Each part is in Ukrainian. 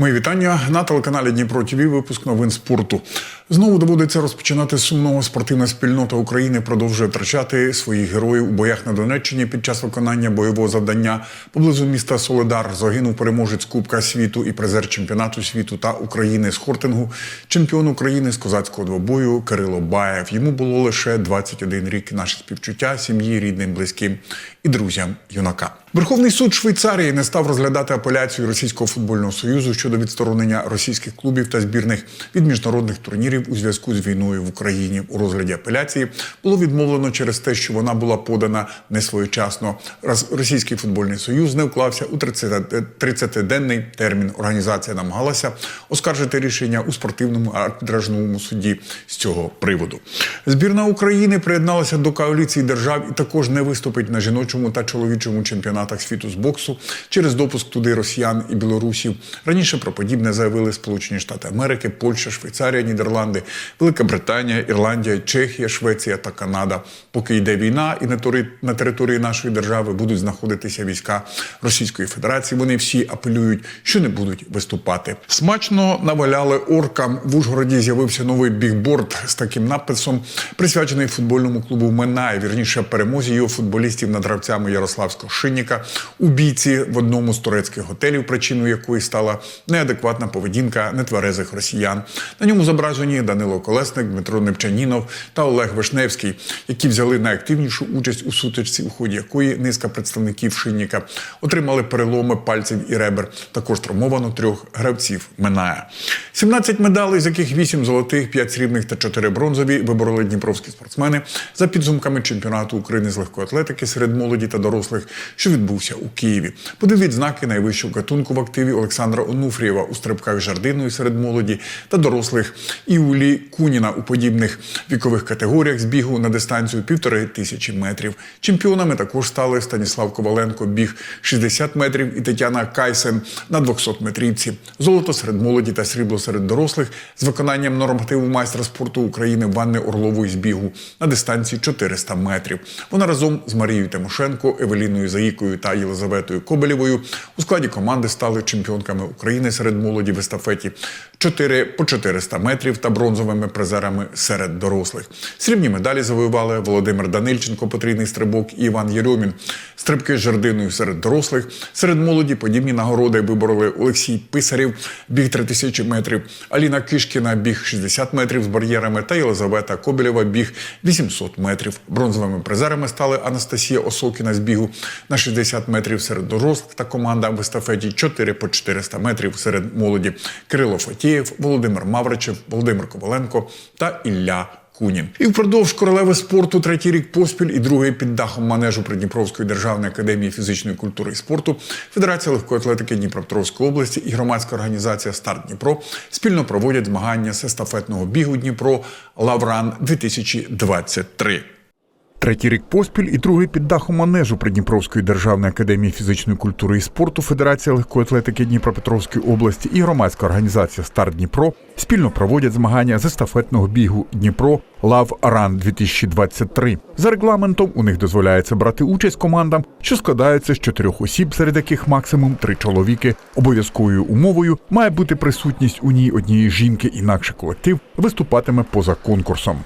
Мої вітання на телеканалі Дніпро ТВ. Випуск новин спорту. Знову доводиться розпочинати сумного спортивна спільнота України продовжує втрачати своїх героїв у боях на Донеччині під час виконання бойового завдання поблизу міста Соледар. Загинув переможець Кубка світу і призер чемпіонату світу та України з хортингу, чемпіон України з козацького двобою Кирило Баєв. Йому було лише 21 рік. Наші співчуття сім'ї, рідним, близьким і друзям юнака. Верховний суд Швейцарії не став розглядати апеляцію Російського футбольного союзу щодо відсторонення російських клубів та збірних від міжнародних турнірів у зв'язку з війною в Україні. У розгляді апеляції було відмовлено через те, що вона була подана не своєчасно. Російський футбольний союз не вклався у 30 30-денний термін. Організація намагалася оскаржити рішення у спортивному арбітражному суді з цього приводу. Збірна України приєдналася до коаліції держав і також не виступить на жіночому та чоловічому чемпіонатах світу з боксу через допуск туди росіян і білорусів. Раніше про подібне заявили Сполучені Штати Америки, Польща, Швейцарія, Нідерланди, Велика Британія, Ірландія, Чехія, Швеція та Канада. Поки йде війна, і на території нашої держави будуть знаходитися війська Російської Федерації. Вони всі апелюють, що не будуть виступати. Смачно наваляли оркам. В Ужгороді з'явився новий бігборд з таким надписом, присвячений футбольному клубу Минай, вірніше перемозі його футболістів над гравцями Ярославського шинніка у бійці в одному з турецьких готелів, причиною якої стала неадекватна поведінка нетверезих росіян. На ньому зображені Данило Колесник, Дмитро Непчанінов та Олег Вишневський, які взяли найактивнішу участь у сутичці, у ході якої низка представників шинніка отримали переломи пальців і ребер. Також травмовано трьох гравців Миная. 17 медалей, з яких 8 золотих, 5 срібних та 4 бронзові вибороли дніпровські спортсмени за підсумками чемпіонату України з легкої атлетики серед молоді та дорослих, що відбувся у Києві. Подив відзнаки найвищого гатунку в активі Олександра Онуфрієва у стрибках жардиною серед молоді та дорослих і Улі Куніна у подібних вікових категоріях з бігу на дистанцію півтори тисячі метрів. Чемпіонами також стали Станіслав Коваленко, біг 60 метрів і Тетяна Кайсен на 200 метрівці. Золото серед молоді та срібло серед дорослих з виконанням нормативу майстра спорту України Ванни Орлової з бігу на дистанції 400 метрів. Вона разом з Марією Тимошенко, Евеліною Заїкою та Єлизаветою Кобелєвою у складі команди стали чемпіонками України серед молоді в естафеті 4 по 400 метрів та бронзовими призерами серед дорослих. Срібні медалі завоювали Володимир Данильченко, потрійний стрибок і Іван Єрьомін. Стрибки з жердиною серед дорослих. Серед молоді подібні нагороди вибороли Олексій Писарів, біг 3000 метрів, Аліна Кишкіна, біг 60 метрів з бар'єрами та Єлизавета Кобелєва, біг 800 метрів. Бронзовими призерами стали Анастасія Осокіна з бігу на 60 метрів серед дорослих та команда в естафеті 4 по 400 метрів серед молоді. Кирило Фатієв, Володимир Мавричев, Володимир Коваленко та Ілля Кунін. І впродовж королеви спорту третій рік поспіль і другий під дахом манежу Придніпровської державної академії фізичної культури і спорту, Федерація легкої атлетики Дніпропетровської області і громадська організація Старт Дніпро спільно проводять змагання з естафетного бігу Дніпро Лавран 2023 Третій рік поспіль і другий під дахом манежу Придніпровської державної академії фізичної культури і спорту, Федерація легкої атлетики Дніпропетровської області і громадська організація Старт Дніпро спільно проводять змагання з естафетного бігу Дніпро Лав Ран 2023 За регламентом у них дозволяється брати участь командам, що складаються з чотирьох осіб, серед яких максимум три чоловіки. Обов'язковою умовою має бути присутність у ній однієї жінки, інакше колектив виступатиме поза конкурсом.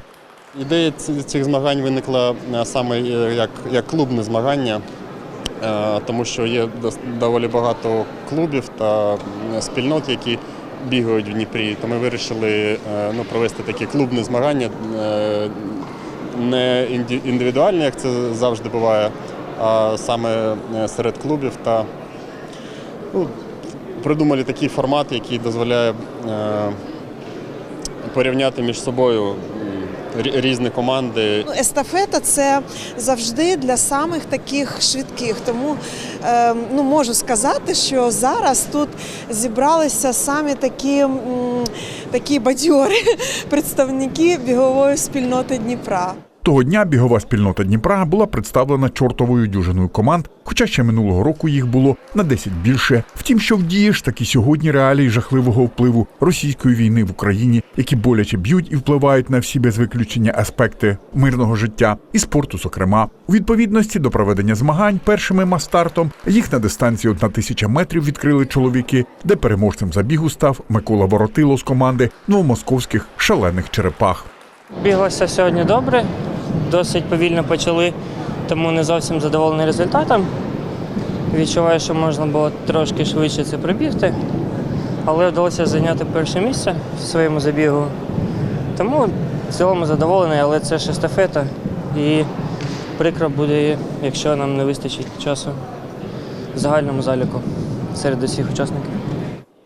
Ідея цих змагань виникла е, саме е, як, як клубне змагання, е, тому що є доволі багато клубів та спільнот, які бігають в Дніпрі. То ми вирішили ну, провести такі клубні змагання, не індивідуальні, як це завжди буває, а саме серед клубів. Та ну, придумали такий формат, який дозволяє порівняти між собою різні команди. Ну, Естафета це завжди для самих таких швидких. Тому е, ну, можу сказати, що зараз тут зібралися самі такі, м, такі бадьори представники бігової спільноти Дніпра. Того дня бігова спільнота Дніпра була представлена чортовою дюжиною команд, хоча ще минулого року їх було на 10 більше. Втім, що вдієш, так і сьогодні реалії жахливого впливу російської війни в Україні, які боляче б'ють і впливають на всі без виключення аспекти мирного життя і спорту, зокрема. У відповідності до проведення змагань першими мастартом їх на дистанції одна тисяча метрів відкрили чоловіки, де переможцем забігу став Микола Воротило з команди новомосковських шалених черепах. Біглося сьогодні добре, досить повільно почали, тому не зовсім задоволений результатом. Відчуваю, що можна було трошки швидше це пробігти, але вдалося зайняти перше місце в своєму забігу. Тому в цілому задоволений, але це ж естафета. І прикро буде, якщо нам не вистачить часу в загальному заліку серед усіх учасників.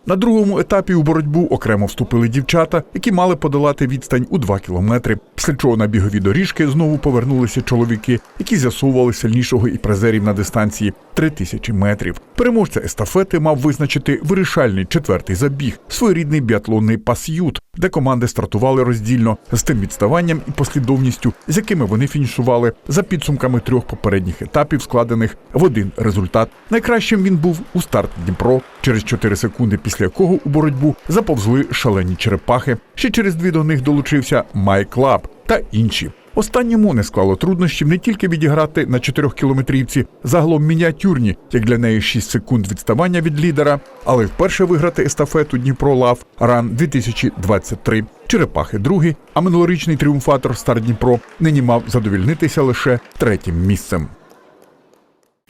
На другому етапі у боротьбу окремо вступили дівчата, які мали подолати відстань у 2 кілометри. Після чого на бігові доріжки знову повернулися чоловіки, які з'ясовували сильнішого і призерів на дистанції 3000 метрів. Переможця естафети мав визначити вирішальний четвертий забіг, своєрідний біатлонний пас'ют, де команди стартували роздільно з тим відставанням і послідовністю, з якими вони фінішували за підсумками трьох попередніх етапів, складених в один результат. Найкращим він був у старт Дніпро, через 4 секунди після якого у боротьбу заповзли шалені черепахи. Ще через дві до них долучився Майк Лаб та інші. Останньому не склало труднощів не тільки відіграти на 4 кілометрівці загалом мініатюрні, як для неї 6 секунд відставання від лідера, але вперше виграти естафету Дніпро Лав Ран 2023. Черепахи другі, а минулорічний тріумфатор Стар Дніпро нині мав задовільнитися лише третім місцем.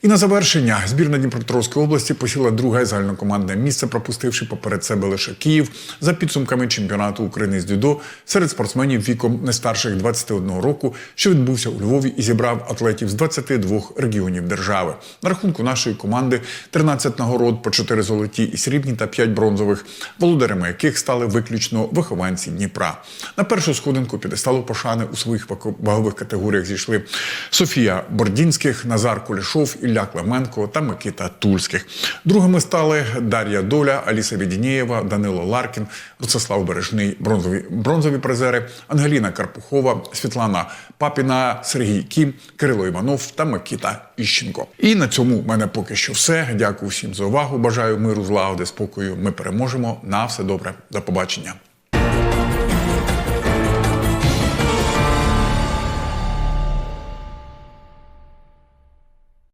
І на завершення збірна Дніпропетровської області посіла друге загальнокомандне місце, пропустивши поперед себе лише Київ за підсумками чемпіонату України з дзюдо серед спортсменів віком не старших 21 року, що відбувся у Львові і зібрав атлетів з 22 регіонів держави. На рахунку нашої команди 13 нагород по 4 золоті і срібні та 5 бронзових, володарями яких стали виключно вихованці Дніпра. На першу сходинку підесталу пошани у своїх вагових категоріях зійшли Софія Бордінських, Назар Кулішов, Ілля Клименко та Микита Тульських. Другими стали Дар'я Доля, Аліса Відінєєва, Данило Ларкін, Ростислав Бережний, бронзові, бронзові призери, Ангеліна Карпухова, Світлана Папіна, Сергій Кім, Кирило Іванов та Микита Іщенко. І на цьому в мене поки що все. Дякую всім за увагу. Бажаю миру, злагоди, спокою. Ми переможемо. На все добре. До побачення.